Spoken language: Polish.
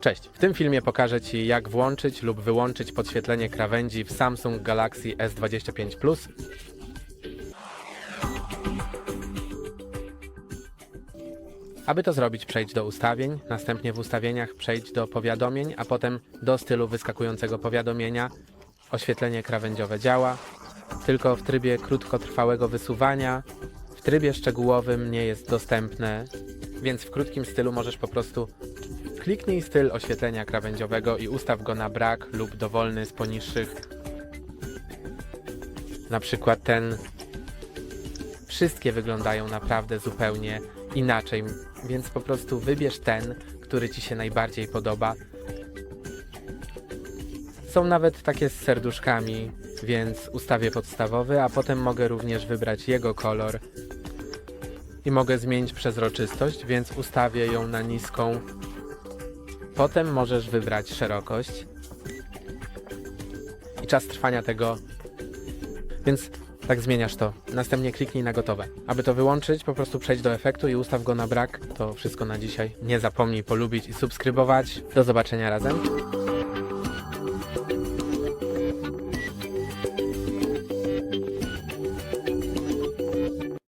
Cześć, w tym filmie pokażę Ci jak włączyć lub wyłączyć podświetlenie krawędzi w Samsung Galaxy S25 Plus. Aby to zrobić, przejdź do ustawień, następnie w ustawieniach przejdź do powiadomień, a potem do stylu wyskakującego powiadomienia. Oświetlenie krawędziowe działa, tylko w trybie krótkotrwałego wysuwania. W trybie szczegółowym nie jest dostępne, więc w krótkim stylu możesz po prostu Kliknij styl oświetlenia krawędziowego i ustaw go na brak lub dowolny z poniższych. Na przykład ten. Wszystkie wyglądają naprawdę zupełnie inaczej, więc po prostu wybierz ten, który ci się najbardziej podoba. Są nawet takie z serduszkami, więc ustawię podstawowy, a potem mogę również wybrać jego kolor. I mogę zmienić przezroczystość, więc ustawię ją na niską Potem możesz wybrać szerokość i czas trwania tego. Więc tak zmieniasz to. Następnie kliknij na gotowe. Aby to wyłączyć, po prostu przejdź do efektu i ustaw go na brak. To wszystko na dzisiaj. Nie zapomnij polubić i subskrybować. Do zobaczenia razem.